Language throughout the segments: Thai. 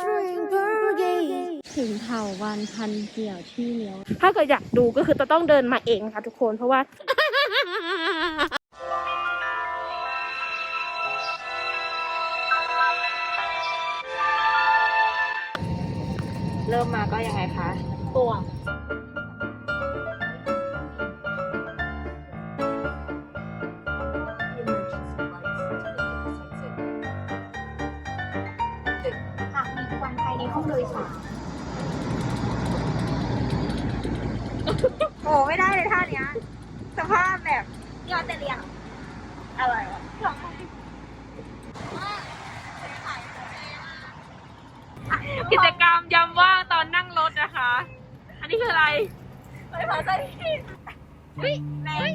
drink burger ถึงเถาวันพันเกี่ยวที่เลี้ยวถ้าเกิดอยากดูก็คือจะต้องเดินมาเองค่ะทุกคนเพราะว่า เริ่มมาก็ยังไงคะ ตัว โอ้ไม่ได้เลยท่าเนี้ย สภาพแบบยอดแต่เรียงอะไรวะลองกิจกรรมยามว่างตอนนั่งรถนะคะ อันนี้คืออะไร ไปพาใจเฮ้ยแรง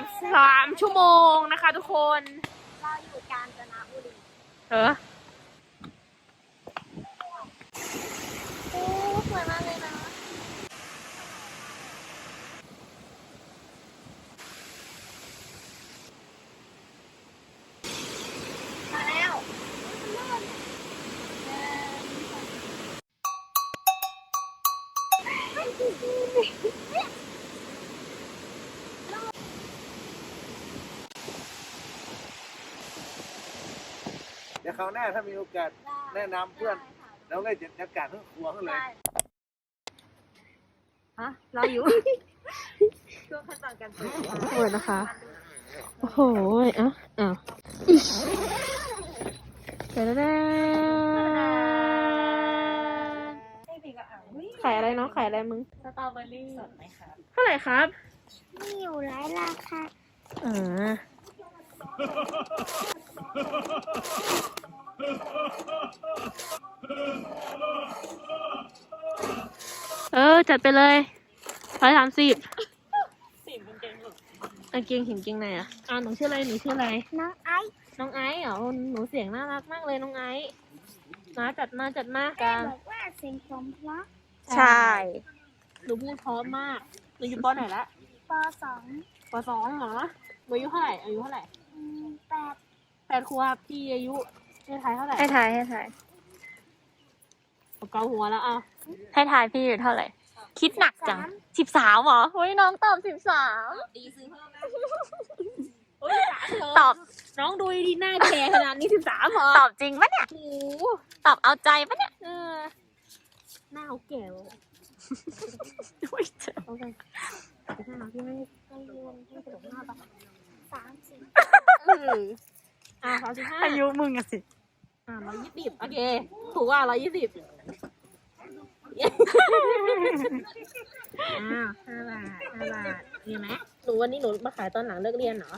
อบสามชั่วโมงนะคะทุกคน เราอยู่กาญจนบุรีเออโอ้สวยมากเลยนะ มาแล้ว เดี๋ยวค ราวหน้าถ้ามีโอกาส แนะนำเพื่อน แล้วได้บรรยากาศทั้งครัวเขาเลย ฮะเราอยู่ ช่วงขั้นตอนการเปิดสวยนะคะ โอ้โหอะอะเดี๋ยวได้ขายอะไรเนาะขายอะไรมึง สตรอเบอรี่สดไหมคะเท่าไหร่ครับ มีอยู่หลายราคาอ่า เออ จัดไปเลยร้อยสามสิบสีมันเก่งหรอกกางเกงเห็นเกงในอะอ่าหนูชื่ออะไรหนูชื่ออะไร น้องไอซ์น้องไอซ์เหรอหนูเสียงน่ารักมากเลยน้องไอซ์มาจัดมาจัดมาแม่กันบอกว่าเสียงผมเพราะใช่ หนูพูดเพร้อมมากหนูอยู่ปไหนละปสองปสองเหรอหนูอายุเท่าไหร่อายุเท่าไหร่อืมแปดแปดขวบพี่อายุ ให้ทายเท่าไหร่ให้ถ่ายให้ถ่ายเกาหัวแล้วอะให้ถ่ายพี่อยู่เท่าไหร่ คิดหนักจังสิบสามเหรอเฮ้ยน้องตอบสิบสามตอบน้องดูดีหน้าแก่ขนาดนี้สิบสามเหรอตอบจริงปะเนี่ยโอ้โหตอบเอาใจปะเนี่ยเออหน้าเขาแก่เลยอุ๊ยเจ็บเอาไปหน้าพี่ไม่ไม่เรียนไม่กระโดดหน้าปะสามสี่เอออะสามสิบห้าอายุมึงอะสิ อะร้อยยี่สิบโอเค ถูกว่าร้อยยี่สิบอ้าวห้าบาทห้าบาทมีไหมหนูวันนี้หนูมาขายตอนหลังเลิกเรียนเหรอ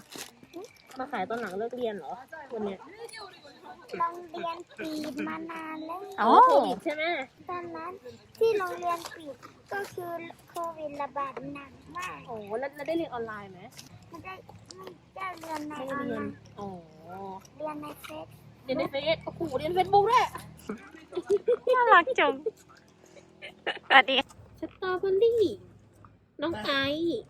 มาขายตอนหลังเลิกเรียนเหรอวันเนี้ยโรงเรียนปิดมานานแล้วโอ้โควิดใช่ไหมตอนนั้นที่โรงเรียนปิดก็คือโควิดระบาดหนักมากโอ้แล้วแล้วได้เรียนออนไลน์ไหมไม่ได้ไม่ได้เรียนในไม่อได้อนเรีไลยนน์อ๋อ เรียนในเฟซ เรียนในเฟซโอ้โหเรียนเฟซบุ๊กด้วยน่ารักจังสวัสดีสตรอเบอรี่ น้องไอซ์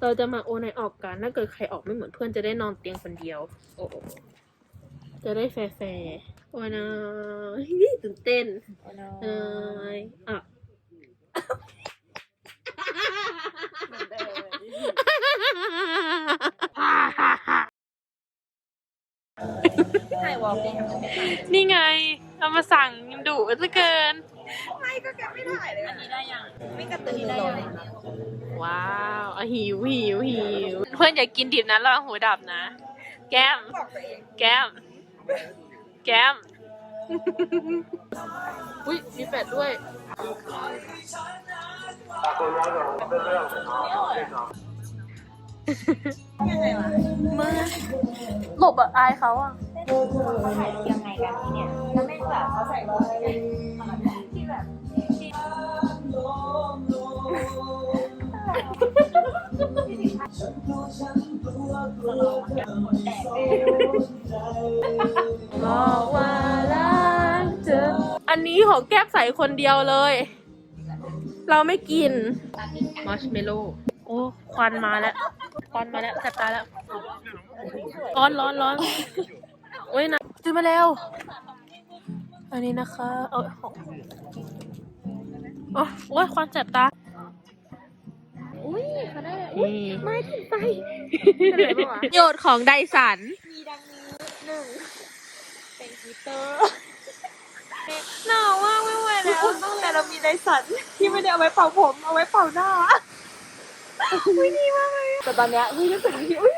เราจะมาโอนไอออกกัน ถ้าเกิดใครออกไม่เหมือนเพื่อนจะได้นอนเตียงคนเดียว โอ้โหจะได้แฟร์ๆโอ้ยนะตื่นเต้นเอยอะ นี่ไง เอามาสั่งดุซะเกินว้าวอะหิวหิวหิวเพื่อนอย่ากินดิบนะระวังหูดับนะ แก้ม แก้ม แก้ม อุ้ยมีเป็ดด้วยหลบอะอายเขาอะ เขาถ่ายยังไงกันที่เนี่ยแล้วแม่งแบบเขาใส่รองเท้าที่แบบแตกเลยบอกว่ารักเธออันนี้ของแก้มใส่คนเดียวเลย เราไม่กินมัชเมลโล่โอ้ ควันมาแล้ว ควันมาแล้วแสบตาแล้ว ร้อนร้อนร้อน โอ้ยนะจืดมาเร็วอันนี้นะคะเอาของโอ้โอ้ยควันแสบตาอุ้ยเขาได้นี่ไม่ถึงไปโยชน์ของไดสันมีดังนี้หนึ่งเป็นฮีเตอร์หนาวมากไม่ไหวแล้วตั้งแต่เรามีไดสันที่ไม่ได้เอาไว้เป่าผมเอาไว้เป่าหน้าอุ้ยดีมากเลยแต่ตอนเนี้ยอุ้ยรู้สึกที่อุ้ย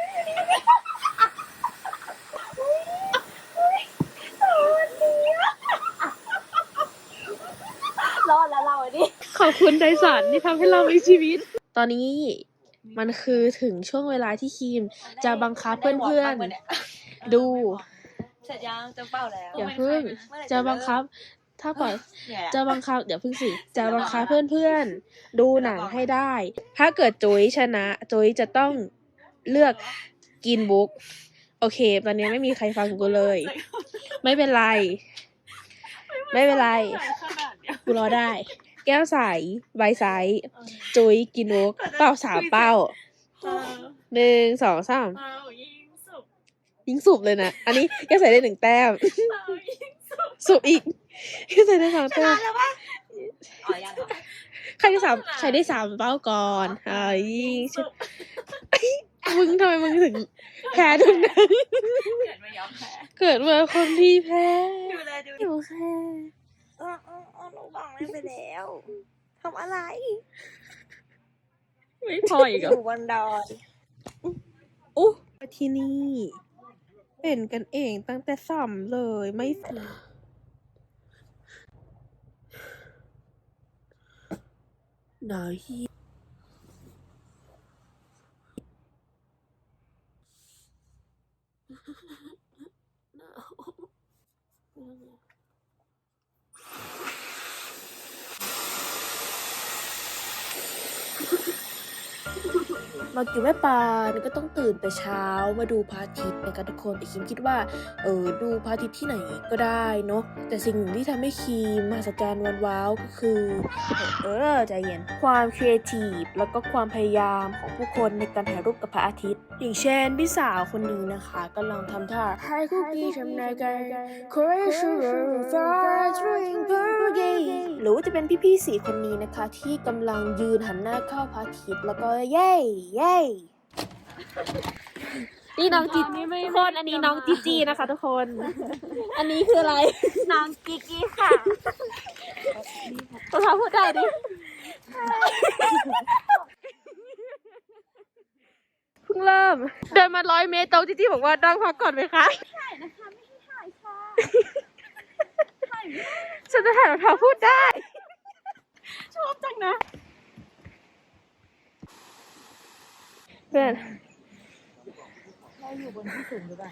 รอดแล้วเราอะดิ ขอบคุณไดสันที่ทำให้เรามีชีวิต ตอนนี้มันคือถึงช่วงเวลาที่ครีมจะบังคับเพื่อนๆ ดูเสร็จยังจะเป่าแล้วอย่าเพิ่งจะบังคับ ถ้าปล่อยเนี่ยจะบังคับเดี๋ยวเพิ่งสิจะบังคับเพื่อนๆ ดูหนังให้ได้ ถ้าเกิดจุ้ยชนะ จุ้ยจะต้องเลือกกินบุ๊กโอเค ตอนนี้ไม่มีใครฟังกูเลย ไม่เป็นไร ไม่เป็นไร กูรอได้ แก้วใสใบใสจุ้ยกินบุ๊กเป้าสามเป้าหนึ่งสองสามเอายิงสุกยิงสุบเลยนะ อันนี้แก้วใส่ได้หนึ่งแต้มเอายิงสุกสุบอีกแก้วใส่ได้สองชแต้นะมแล้วปะอ๋อยังเหรอใครได้สามใครได้สามเป้าก่อนอ่ายิงชุบมึงทำไมมึงถึงแพ้ทุกนั้นเกิดไม่ยอมแพ้เกิดมาคนที่แพ้ดูแลดูอยู่แค่เออเออเออหนูบอกไม่ไปแล้วทำอะไรไม่พออีกอเหรอยู่บนดอยอู้ที่นี่ เป็นกันเองตั้งแต่สัมเลยไม่ไหนาฮี กินแม่ปานก็ต้องตื่นแต่เช้ามาดูพระอาทิตย์นะคะทุกคนแต่คิมคิดว่าเออดูพระอาทิตย์ที่ไหนก็ได้เนาะแต่สิ่งหนึ่งที่ทำให้คิมมหัศจรรย์วันว้าวก็คือเออใจเย็นความครีเอทีฟแล้วก็ความพยายามของผู้คนในการถ่ายรูปกับพระอาทิตย์ อย่างเช่นพี่สาวคนนี้นะคะกำลังทำท่าให้คุกกี้ทำนายกันหรือว่าจะเป็นพี่ๆสี่คนนี้นะคะ ที่กำลังยืนหันหน้าเข้าพระอาทิตย์แล้วก็เย้เย้นี่น้องจีทุกคนอันนี้น้องจีจีนะคะ ทุกคน อันนี้คืออะไร น้องกิกกี้ค่ะตัวเท้าพูดได้ดิเพิ่งเริ่ม เดินมาร้อยเมตรตรงจีจีบอกว่านั่งพักก่อนไหมคะถ่ายนะคะ ไม่ใช่ถ่ายค่ะฉันจะถ่ายรองเท้าพูดได้ ชอบจังนะ เพื่อนเราอยู่บนที่สูงหรือเปล่า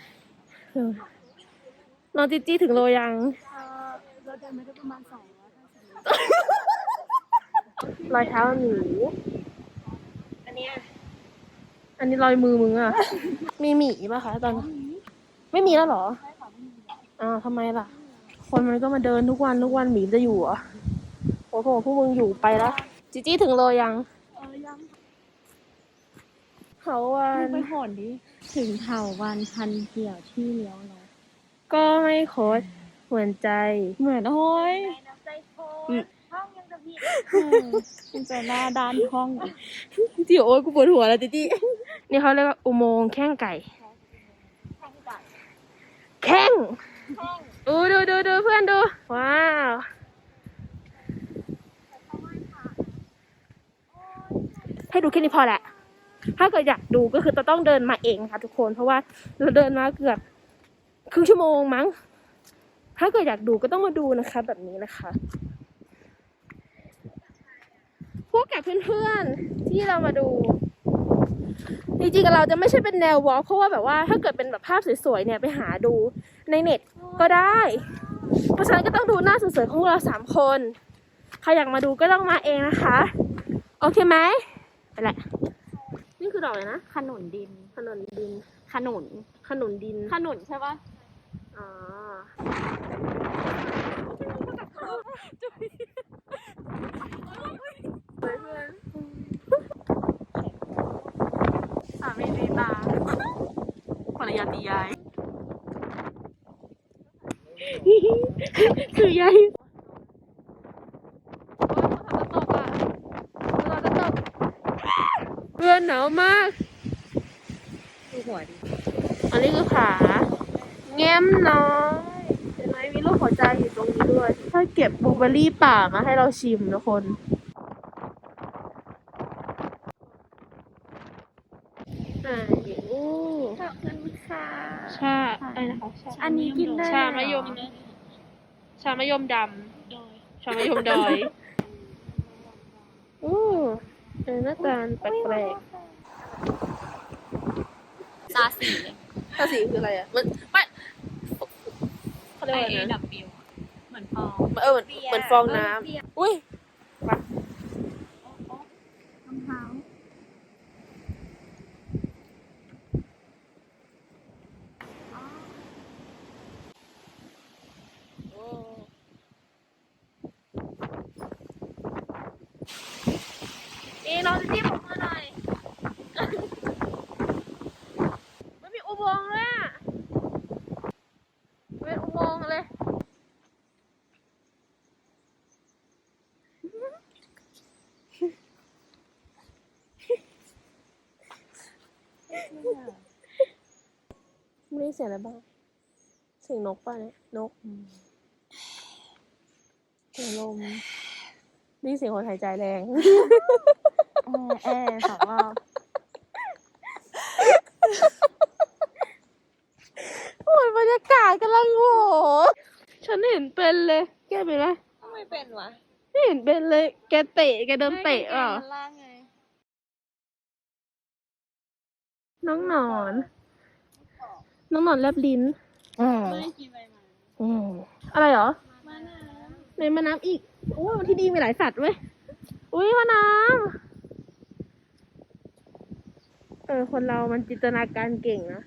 น้องจีจี้ถึงโลยังเราเดินมาได้ประมาณสองร้อยรอยเท้าหนูอันเนี้ยอันนี้รอยมือมึงอะมีหมีป่ะคะตอนนี้ไม่มีแล้วเหรออ้าวทำไมล่ะ คนมันก็มาเดินทุกวันทุกวันหมีจะอยู่เหรอโอ้โหพวกมึงอยู่ไปแล้วจีจี้ถึงโลยังเออยัง เขาวันไปโหนดิ ถึงเถาวันพันเกี่ยวที่เลี้ยวเราก็ไม่โคตรเหมือนใจ เหมือนโอ้ยในน้ำใจโคอืมห้องยังจะพี่มันจะหน้าด้านห้องจีโอ้ยกูปวดหัวแล้วจีจี้นี่เขาเรียกว่าอุโมงค์แข้งไก่ แข่งกันแข้ง แข่งดูดูดูดูเพื่อนดู ว้าว ให้ดูแค่นี้พอแหละ ถ้าเกิดอยากดูก็คือจะต้องเดินมาเองค่ะทุกคน เพราะว่าเราเดินมาเกือบครึ่งชั่วโมงมั้ง ถ้าเกิดอยากดูก็ต้องมาดูนะคะ แบบนี้นะคะ พวกกับเพื่อนๆที่เรามาดูจริงๆเราจะไม่ใช่เป็นแนววอล์กเพราะว่าแบบว่าถ้าเกิดเป็นแบบภาพสวยๆเนี่ยไปหาดูในเน็ตก็ได้ เพราะฉะนั้นก็ต้องดูหน้าสวยๆของพวกเราสามคน ใครอยากมาดูก็ต้องมาเองนะคะ โอเคไหมไปแหละ คือดอกอะไรนะขนุนดิน ขนุนดิน ขนุน ขนุนดิน ขนุนใช่ปะอ๋อสามีดีตาภรรยาตียายคือยายเราจะตก เรือหนาวมากดูหัวดิอันนี้คือขาแง้มน้อยเห็นไหมมีรูปหัวใจอยู่ตรงนี้ด้วย ถ้าเก็บบลูเบอร์รี่ป่ามาให้เราชิมทุกคนอ่าโอ้ขอบคุณค่ะชาอะไรนะคะชาอันนี้กินได้ชามะยม ชามะยมดำชามะยมดอยโอ้ เออหน้าตาแปลกซาสีๆภาษีคืออะไรอะ มันไม่เขาเรียกไอว่าอะไรเอนะ ดับบิวเหมือนฟอง เออเหมือนเหมือนฟองน้ำอุ้ย รองเท้า นี่เราจะจิ้มผมมาหน่อยไม่มีอุโมงค์เลยอะเป็นอุโมงค์เลยไม่ได้เสียงอะไรบ้างเสียงนกป่ะเนี่ยนกเสียงลมนี่เสียงคนหายใจแรงแอร์แอร์สองรอบโอ้ยบรรยากาศกำลังโหฉันเห็นเป็นเลย แกเป็นไหมทำไมเป็นวะไม่เห็นเป็นเลย แกเตะ แกเดิมเตะอะมันล่างไงน้องหนอน น้องหนอนแลบลิ้นไม่กินใบไม้อะไรเหรอมะนาวในแม่น้ำอีกโอ้ยที่ดีมีหลายสัตว์เว้ย อุ้ยมะน้ำ เออ คนเรามันจินตนาการเก่งนะ